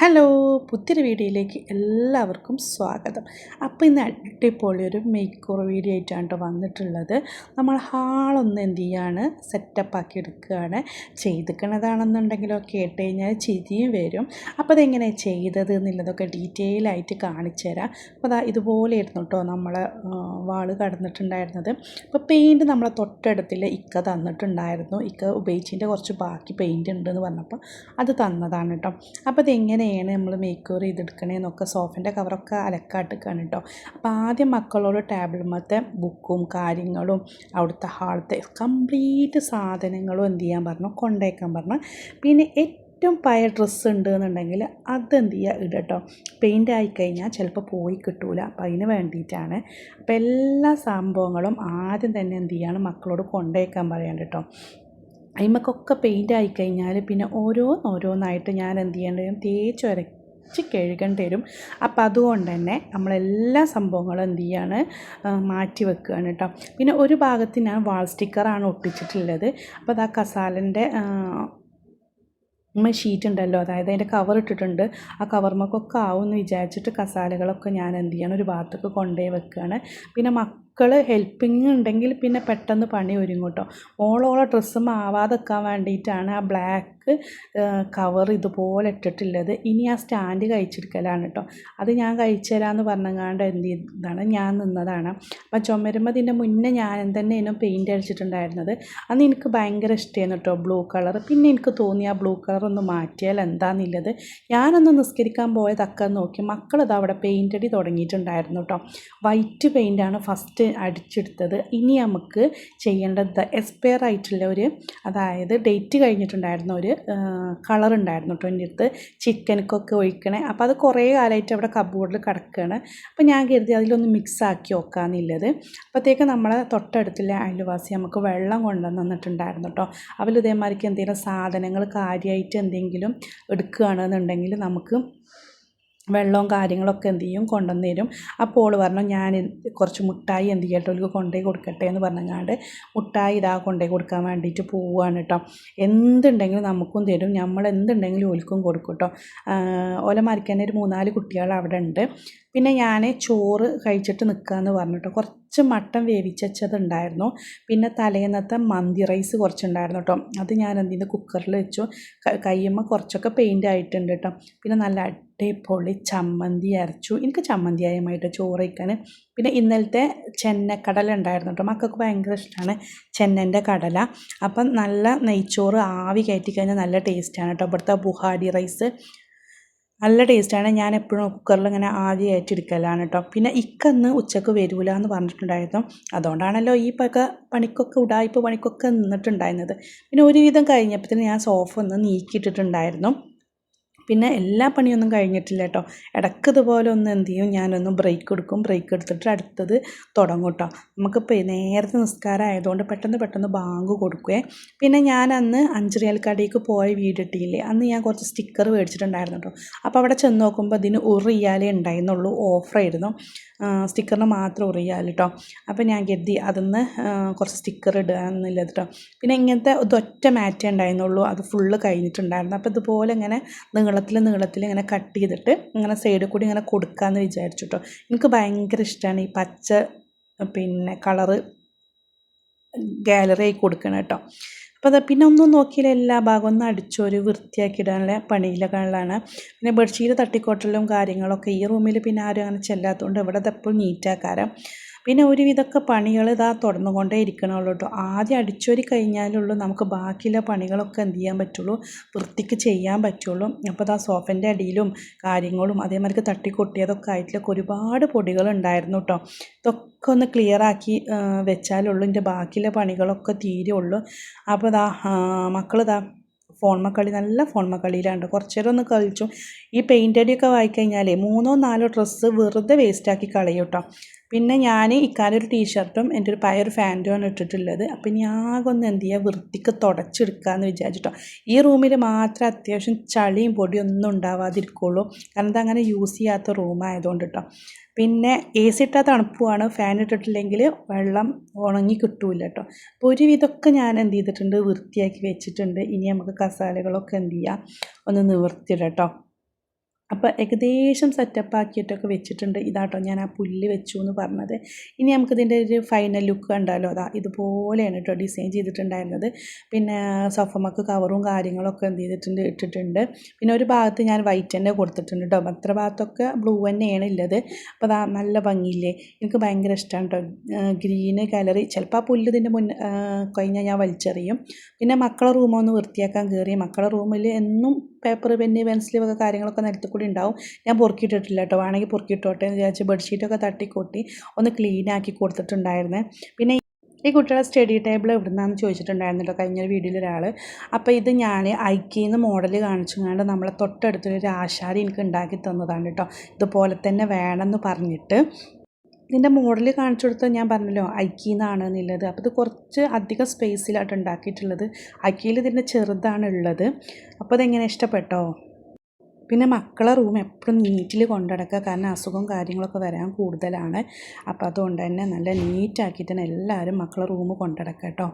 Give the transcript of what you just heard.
Hello പുത്തിരി വീഡിയോയിലേക്ക് എല്ലാവർക്കും സ്വാഗതം. അപ്പോൾ ഇന്ന് അടിപൊളി ഒരു മേക്ക് ഓവർ വീഡിയോ ആയിട്ടാണ് കേട്ടോ വന്നിട്ടുള്ളത്. നമ്മൾ ഹാളൊന്ന് എന്ത് ചെയ്യാണ് സെറ്റപ്പാക്കി എടുക്കുകയാണ്. ചെയ്തിക്കണതാണെന്നുണ്ടെങ്കിലോ കേട്ട് കഴിഞ്ഞാൽ ചിരിയും വരും. അപ്പോൾ അതെങ്ങനെ ചെയ്തത് എന്നുള്ളതൊക്കെ ഡീറ്റെയിൽ ആയിട്ട് കാണിച്ചു തരാം. അപ്പോൾ അതാ ഇതുപോലെയായിരുന്നു കേട്ടോ നമ്മൾ വാൾ കടന്നിട്ടുണ്ടായിരുന്നത്. അപ്പോൾ പെയിന്റ് നമ്മളെ തൊട്ടടുത്തിൽ ഇക്ക തന്നിട്ടുണ്ടായിരുന്നു. ഇക്ക ഉപയോഗിച്ചതിന്റെ കുറച്ച് ബാക്കി പെയിന്റ് ഉണ്ടെന്ന് പറഞ്ഞപ്പോൾ അത് തന്നതാണ് കേട്ടോ. അപ്പോൾ അതെങ്ങനെ എങ്ങനെയാണ് നമ്മൾ മേക്ക് ഓവർ ചെയ്തെടുക്കണേന്നൊക്കെ സോഫിന്റെ കവറൊക്കെ അലക്കാട്ടിക്കാണ് കേട്ടോ അപ്പോൾ ആദ്യം മക്കളോട് ടേബിൾമത്തെ ബുക്കും കാര്യങ്ങളും അവിടുത്തെ ഹാളത്തെ കംപ്ലീറ്റ് സാധനങ്ങളും എന്ത് ചെയ്യാൻ പറഞ്ഞു? കൊണ്ടേക്കാൻ പറഞ്ഞു. പിന്നെ ഏറ്റവും പഴയ ഡ്രസ്സ് ഉണ്ട് എന്നുണ്ടെങ്കിൽ അതെന്ത് ചെയ്യുക ഇടട്ടോ പെയിന്റ് ആയിക്കഴിഞ്ഞാൽ ചിലപ്പോൾ പോയി കിട്ടൂല. അപ്പം അതിന് വേണ്ടിയിട്ടാണ്. അപ്പോൾ എല്ലാ സംഭവങ്ങളും ആദ്യം തന്നെ എന്ത് ചെയ്യാണ്? മക്കളോട് കൊണ്ടേക്കാൻ പറയാൻ കേട്ടോ അതിമക്കൊക്കെ പെയിന്റ് ആയിക്കഴിഞ്ഞാൽ പിന്നെ ഓരോന്നോരോന്നായിട്ട് ഞാൻ എന്ത് ചെയ്യേണ്ടി വരും? തേച്ച് വരച്ച് കഴുകേണ്ടി വരും. അപ്പം അതുകൊണ്ട് തന്നെ നമ്മളെല്ലാ സംഭവങ്ങളും എന്ത് ചെയ്യാണ് മാറ്റി വെക്കുകയാണ് കേട്ടോ പിന്നെ ഒരു ഭാഗത്ത് ഞാൻ വാൾ സ്റ്റിക്കറാണ് ഒട്ടിച്ചിട്ടുള്ളത്. അപ്പോൾ അത് ആ കസാലന്റെ ഷീറ്റ് ഉണ്ടല്ലോ. അതായത് അതിന്റെ കവർ ഇട്ടിട്ടുണ്ട്. ആ കവർമക്കൊക്കെ ആവും എന്ന് വിചാരിച്ചിട്ട് കസാലകളൊക്കെ ഞാൻ എന്ത് ചെയ്യണം ഒരു ഭാഗത്തൊക്കെ കൊണ്ടുപോയി വെക്കുകയാണ് പിന്നെ മക്കൾ ഹെൽപ്പിംഗ് ഉണ്ടെങ്കിൽ പിന്നെ പെട്ടെന്ന് പണി ഒരുങ്ങും കേട്ടോ. ഓളോളെ ഡ്രസ്സ് മാവാതെ നിൽക്കാൻ വേണ്ടിയിട്ടാണ് ആ ബ്ലാക്ക് കവർ ഇതുപോലെ ഇട്ടിട്ടുള്ളത്. ഇനി ആ സ്റ്റാൻഡ് കഴിച്ചെടുക്കലാണ് കേട്ടോ. അത് ഞാൻ കഴിച്ചു തരാമെന്ന് പറഞ്ഞങ്ങാണ്ട് എന്ത് ഇതാണ് ഞാൻ നിന്നതാണ്. അപ്പം ചുമരുമ്പതിന്റെ മുന്നേ ഞാൻ തന്നെ ഇതിനും പെയിന്റ് അടിച്ചിട്ടുണ്ടായിരുന്നത്. അന്ന് എനിക്ക് ഭയങ്കര ഇഷ്ടമായിരുന്നു കേട്ടോ ബ്ലൂ കളർ പിന്നെ എനിക്ക് തോന്നി ആ ബ്ലൂ കളർ ഒന്ന് മാറ്റിയാൽ എന്താണെന്നുള്ളത് ഞാനൊന്ന് നിസ്കരിക്കാൻ പോയതൊക്കെ നോക്കി മക്കളത് അവിടെ പെയിന്റടി തുടങ്ങിയിട്ടുണ്ടായിരുന്നു കേട്ടോ. വൈറ്റ് പെയിന്റാണ് ഫസ്റ്റ് അടിച്ചെടുത്തത്. ഇനി നമുക്ക് ചെയ്യേണ്ടത് എക്സ്പയർ ആയിട്ടുള്ള ഒരു അതായത് ഡേറ്റ് കഴിഞ്ഞിട്ടുണ്ടായിരുന്ന ഒരു കളർ ഉണ്ടായിരുന്നു കേട്ടോ എന്റെ അടുത്ത്. ചിക്കനക്കൊക്കെ ഒഴിക്കണേ. അപ്പോൾ അത് കുറേ കാലമായിട്ട് അവിടെ കബോർഡിൽ കിടക്കുകയാണ് അപ്പോൾ ഞാൻ കരുതി അതിലൊന്ന് മിക്സ് ആക്കി നോക്കാമെന്നുള്ളത് അപ്പോഴത്തേക്ക് നമ്മളെ തൊട്ടടുത്തുള്ള അയൽവാസി നമുക്ക് വെള്ളം കൊണ്ടുവന്ന് തന്നിട്ടുണ്ടായിരുന്നു കേട്ടോ. അവൽ ഇതേമാതിരിക്ക് എന്തെങ്കിലും സാധനങ്ങൾ കാര്യമായിട്ട് എന്തെങ്കിലും എടുക്കുകയാണെന്നുണ്ടെങ്കിൽ നമുക്ക് വെള്ളവും കാര്യങ്ങളൊക്കെ എന്ത് ചെയ്യും? കൊണ്ടുവന്ന് തരും. അപ്പോൾ ഓൾ പറഞ്ഞു ഞാൻ കുറച്ച് മുട്ടായി എന്ത് ചെയ്യട്ടെ? ഓൾക്ക് കൊണ്ടുപോയി കൊടുക്കട്ടെ എന്ന് പറഞ്ഞങ്ങാണ്ട് മുട്ടായി ഇതാ കൊണ്ടുപോയി കൊടുക്കാൻ വേണ്ടിയിട്ട് പോവുകയാണ് കേട്ടോ എന്തുണ്ടെങ്കിലും നമുക്കും തരും. നമ്മൾ എന്തുണ്ടെങ്കിലും ഓൽക്കും കൊടുക്കും കേട്ടോ ഓല മരിക്കാൻ ഒരു മൂന്നാൽ കുട്ടികൾ അവിടെ ഉണ്ട്. പിന്നെ ഞാൻ ചോറ് കഴിച്ചിട്ട് നിൽക്കാമെന്ന് പറഞ്ഞിട്ട് കുറച്ച് മട്ടൻ വേവിച്ചതുണ്ടായിരുന്നു പിന്നെ തലേന്നത്തെ മന്തി റൈസ് കുറച്ചുണ്ടായിരുന്നു കേട്ടോ അത് ഞാൻ എന്തിന്റെ കുക്കറിൽ വെച്ചു. കയ്യുമ്പോൾ കുറച്ചൊക്കെ പെയിന്റ് ആയിട്ടുണ്ട് കേട്ടോ പിന്നെ നല്ല അടിപൊളി ചമ്മന്തി അരച്ചു. എനിക്ക് ചമ്മന്തി ആയമായിട്ട് ചോറ് കഴിക്കാൻ പിന്നെ ഇന്നലത്തെ ചെന്നക്കടല ഉണ്ടായിരുന്നു കേട്ടോ. മക്കൾക്ക് ഭയങ്കര ഇഷ്ടമാണ് ചെന്നന്റെ കടല. അപ്പം നല്ല നെയ്ച്ചോറ് ആവി കയറ്റി കഴിഞ്ഞാൽ നല്ല ടേസ്റ്റാണ് കേട്ടോ. ഇവിടുത്തെ ബുഹാരി റൈസ് നല്ല ടേസ്റ്റാണ്. ഞാൻ എപ്പോഴും കുക്കറിൽ ഇങ്ങനെ ആദ്യം ഏറ്റെടുക്കലാണ് കേട്ടോ. പിന്നെ ഇക്കന്ന് ഉച്ചയ്ക്ക് വരൂല എന്ന് പറഞ്ഞിട്ടുണ്ടായിരുന്നു. അതുകൊണ്ടാണല്ലോ ഈ പക പണിക്കൊക്കെ ഉടായ്പ പണിക്കൊക്കെ നിന്നിട്ടുണ്ടായിരുന്നത്. പിന്നെ ഒരുവിധം കഴിഞ്ഞപ്പോഴത്തേന് ഞാൻ സോഫ ഒന്ന് നീക്കിയിട്ടിട്ടുണ്ടായിരുന്നു. പിന്നെ എല്ലാ പണിയൊന്നും കഴിഞ്ഞിട്ടില്ല കേട്ടോ. ഇടയ്ക്ക് ഇതുപോലെ ഒന്ന് എന്ത് ചെയ്യും? ഞാനൊന്ന് ബ്രേക്ക് എടുക്കും. ബ്രേക്ക് എടുത്തിട്ട് അടുത്തത് തുടങ്ങും കേട്ടോ. നമുക്കിപ്പോൾ നേരത്തെ നിസ്കാരം ആയതുകൊണ്ട് പെട്ടെന്ന് പെട്ടെന്ന് ബാങ്ക് കൊടുക്കുകയെ പിന്നെ ഞാൻ അന്ന് അഞ്ചറിയൽ കടയിലേക്ക് പോയ വീടിട്ടില്ലേ അന്ന് ഞാൻ കുറച്ച് സ്റ്റിക്കർ മേടിച്ചിട്ടുണ്ടായിരുന്നു കേട്ടോ. അപ്പോൾ അവിടെ ചെന്ന് നോക്കുമ്പോൾ അതിന് ഒരു റിയാലേ ഉണ്ടായിരുന്നുള്ളൂ. ഓഫറായിരുന്നു സ്റ്റിക്കറിന് മാത്രം ഉറിയാൽ കേട്ടോ. അപ്പോൾ ഞാൻ കരുതി അതിന്ന് കുറച്ച് സ്റ്റിക്കർ ഇടുക എന്നില്ല കേട്ടോ. പിന്നെ ഇങ്ങനത്തെ ഇതൊറ്റ മാറ്റേ ഉണ്ടായിരുന്നുള്ളൂ. അത് ഫുള്ള് കഴിഞ്ഞിട്ടുണ്ടായിരുന്നു. അപ്പോൾ ഇതുപോലെ ഇങ്ങനെ നീളത്തിൽ നീളത്തിൽ ഇങ്ങനെ കട്ട് ചെയ്തിട്ട് ഇങ്ങനെ സൈഡിൽ കൂടി ഇങ്ങനെ കൊടുക്കാമെന്ന് വിചാരിച്ചു കേട്ടോ എനിക്ക് ഭയങ്കര ഇഷ്ടമാണ് ഈ പച്ച പിന്നെ കളറ് ഗാലറി ആയി കൊടുക്കണം കേട്ടോ. അപ്പോൾ അത് പിന്നെ ഒന്നും നോക്കിയില്ല എല്ലാ ഭാഗവും ഒന്ന് അടിച്ചൊരു വൃത്തിയാക്കി ഇടാനുള്ള പണിയിലകളാണ് പിന്നെ ബെഡ്ഷീറ്റ് തട്ടിക്കോട്ടലും കാര്യങ്ങളൊക്കെ ഈ റൂമിൽ പിന്നെ ആരും അങ്ങനെ ചെല്ലാത്തതുകൊണ്ട് ഇവിടെ എപ്പോഴും നീറ്റാക്കാരം പിന്നെ ഒരുവിധമൊക്കെ പണികൾ ഇതാ തുടർന്നുകൊണ്ടേ ഇരിക്കണുള്ളൂ കേട്ടോ ആദ്യം അടിച്ചൊരി കഴിഞ്ഞാലുള്ളൂ നമുക്ക് ബാക്കിയുള്ള പണികളൊക്കെ എന്ത് ചെയ്യാൻ പറ്റുള്ളൂ? വൃത്തിക്ക് ചെയ്യാൻ പറ്റുള്ളൂ. അപ്പോൾ ഇതാ സോഫന്റെ അടിയിലും കാര്യങ്ങളും അതേമാതിരി തട്ടിക്കൊട്ടിയതൊക്കെ ആയിട്ടുള്ളൊക്കെ ഒരുപാട് പൊടികൾ ഉണ്ടായിരുന്നു കേട്ടോ ഇതൊക്കെ ഒന്ന് ക്ലിയർ ആക്കി വെച്ചാലുള്ളൂ എന്റെ ബാക്കിയുള്ള പണികളൊക്കെ തീരുള്ളൂ അപ്പോൾ ഇതാ മക്കളിതാ ഫോൺ മക്കളി നല്ല ഫോൺ കളിയിലാണ് കുറച്ച് നേരം ഒന്ന് കളിച്ചു. ഈ പെയിന്റ് അടിയൊക്കെ വായിക്കഴിഞ്ഞാലേ മൂന്നോ നാലോ ഡ്രസ്സ് വെറുതെ വേസ്റ്റാക്കി കളയും കേട്ടോ പിന്നെ ഞാൻ ഇക്കാലം ഒരു ടീഷർട്ടും എന്റെ ഒരു പയർ ഫാന്റുമാണ് ഇട്ടിട്ടുള്ളത്. അപ്പം ഇനി ആകെ ഒന്ന് എന്ത് ചെയ്യുക വൃത്തിക്ക് തുടച്ചെടുക്കാമെന്ന് വിചാരിച്ചിട്ടോ. ഈ റൂമിൽ മാത്രം അത്യാവശ്യം ചളിയും പൊടിയും ഒന്നും ഉണ്ടാവാതിരിക്കുള്ളൂ. കാരണം അങ്ങനെ യൂസ് ചെയ്യാത്ത റൂമായതുകൊണ്ട് കേട്ടോ പിന്നെ എ സി ഇട്ടാൽ തണുപ്പുമാണ് ഫാൻ ഇട്ടിട്ടില്ലെങ്കിൽ വെള്ളം ഉണങ്ങി കിട്ടൂല കേട്ടോ അപ്പോൾ ഒരുവിധമൊക്കെ ഞാൻ എന്ത് ചെയ്തിട്ടുണ്ട് വൃത്തിയാക്കി വെച്ചിട്ടുണ്ട്. ഇനി നമുക്ക് കസാലകളൊക്കെ എന്ത് ചെയ്യാം ഒന്ന് നിവർത്തിയിടാം കേട്ടോ അപ്പോൾ ഏകദേശം സെറ്റപ്പ് ആക്കിയിട്ടൊക്കെ വെച്ചിട്ടുണ്ട്. ഇതാട്ടോ ഞാൻ ആ പുല്ല് വെച്ചു എന്ന് പറഞ്ഞത്. ഇനി നമുക്കിതിന്റെ ഒരു ഫൈനൽ ലുക്ക് കണ്ടാലോ? അതാ ഇതുപോലെയാണ് കേട്ടോ ഡിസൈൻ ചെയ്തിട്ടുണ്ടായിരുന്നത്. പിന്നെ സോഫമക്ക് കവറും കാര്യങ്ങളൊക്കെ എന്ത് ചെയ്തിട്ടുണ്ട് ഇട്ടിട്ടുണ്ട്. പിന്നെ ഒരു ഭാഗത്ത് ഞാൻ വൈറ്റ് തന്നെ കൊടുത്തിട്ടുണ്ട് കേട്ടോ മറ്റു ഭാഗത്തൊക്കെ ബ്ലൂ തന്നെയാണ് ഉള്ളത് അപ്പോൾ അതാ നല്ല ഭംഗിയില്ലേ? എനിക്ക് ഭയങ്കര ഇഷ്ടമാണ് കേട്ടോ ഗ്രീന് കലറി ചിലപ്പോൾ ആ പുല്ല് ഇതിന്റെ മുന്നേ കഴിഞ്ഞാൽ ഞാൻ വലിച്ചെറിയും. പിന്നെ മക്കളെ റൂമൊന്ന് വൃത്തിയാക്കാൻ കയറി മക്കളെ റൂമിൽ എന്നും പേപ്പർ പെന്ന് പെൻസിൽ ഒക്കെ കാര്യങ്ങളൊക്കെ നിരത്തിക്കൂടി കൂടി ഉണ്ടാവും. ഞാൻ പൊറുക്കിയിട്ടിട്ടില്ല കേട്ടോ. വേണമെങ്കിൽ പൊറുക്കിയിട്ടോട്ടെ എന്ന് വിചാരിച്ച് ബെഡ്ഷീറ്റൊക്കെ തട്ടിക്കൂട്ടി ഒന്ന് ക്ലീൻ ആക്കി കൊടുത്തിട്ടുണ്ടായിരുന്നേ. പിന്നെ ഈ കുട്ടികളെ സ്റ്റഡി ടേബിൾ എവിടുന്നാന്ന് ചോദിച്ചിട്ടുണ്ടായിരുന്നല്ലോ കഴിഞ്ഞൊരു വീഡിയോയിൽ ഒരാൾ. അപ്പോൾ ഇത് ഞാൻ ഐക്കിന്ന് മോഡൽ കാണിച്ചു കൊണ്ട് നമ്മളെ തൊട്ടടുത്തൊരു ആശാരി എനിക്ക് ഉണ്ടാക്കി തന്നതാണ് കേട്ടോ. ഇതുപോലെ തന്നെ വേണമെന്ന് പറഞ്ഞിട്ട് ഇതിന്റെ മോഡൽ കാണിച്ചു കൊടുത്താൽ ഞാൻ പറഞ്ഞല്ലോ ഐക്കിന്നാണ് എന്നുള്ളത്. അപ്പോൾ ഇത് കുറച്ച് അധികം സ്പേസിലായിട്ട് ഉണ്ടാക്കിയിട്ടുള്ളത്. ഐക്കിയിൽ ഇതിന്റെ ചെറുതാണ് ഉള്ളത് അപ്പോൾ അതെങ്ങനെ ഇഷ്ടപ്പെട്ടോ? പിന്നെ മക്കളെ റൂം എപ്പോഴും നീറ്റിൽ കൊണ്ടുനടക്കുക. കാരണം അസുഖവും കാര്യങ്ങളൊക്കെ വരാൻ കൂടുതലാണ്. അപ്പോൾ അതുകൊണ്ട് തന്നെ നല്ല നീറ്റാക്കിയിട്ട് തന്നെ എല്ലാവരും മക്കളെ റൂം കൊണ്ടുനടക്കുക കേട്ടോ.